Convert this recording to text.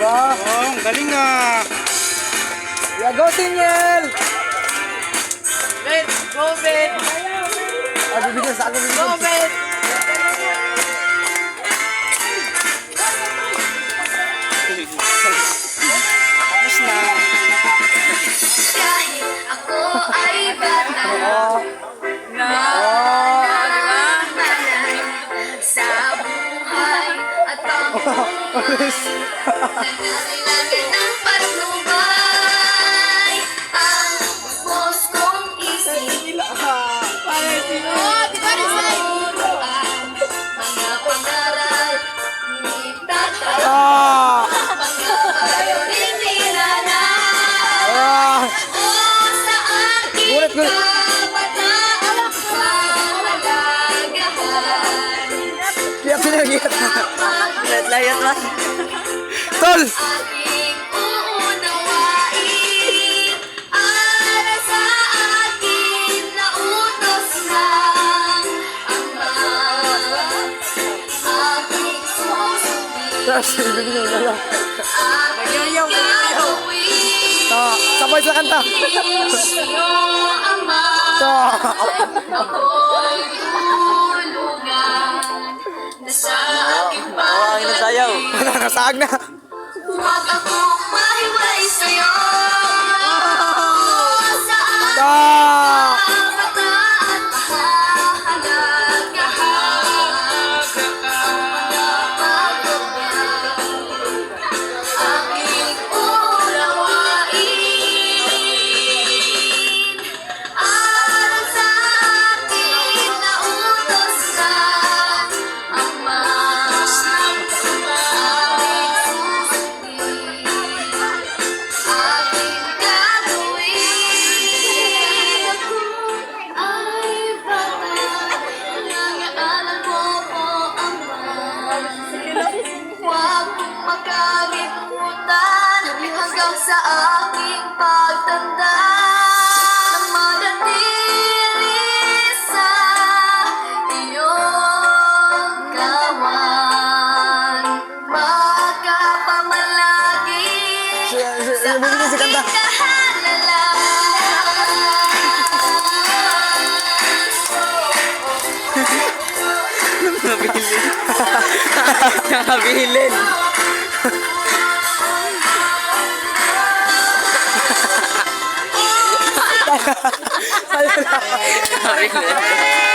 ba? Oh, ang galing ah. Yeah, go, Tingel! Bet, go bet, Ah, bibigyan sa akin. go bet. Tapos na. Kahit ako ay bata Na, Ah? Manay sa buhay at pamumuhay layat? Tol! na Tapos, ibibigyan na lang. Aking gagawin Ah, sabay sa kanta. Isyo sa aking Ang nasayaw. Nasag na. Huwag akong mahiwalay Sa Hanggang sa aking pagtanda Na manatili sa iyong kawan Magkapamalagi si- ibibigyan si kanta. Nakabilin. Nakabilin.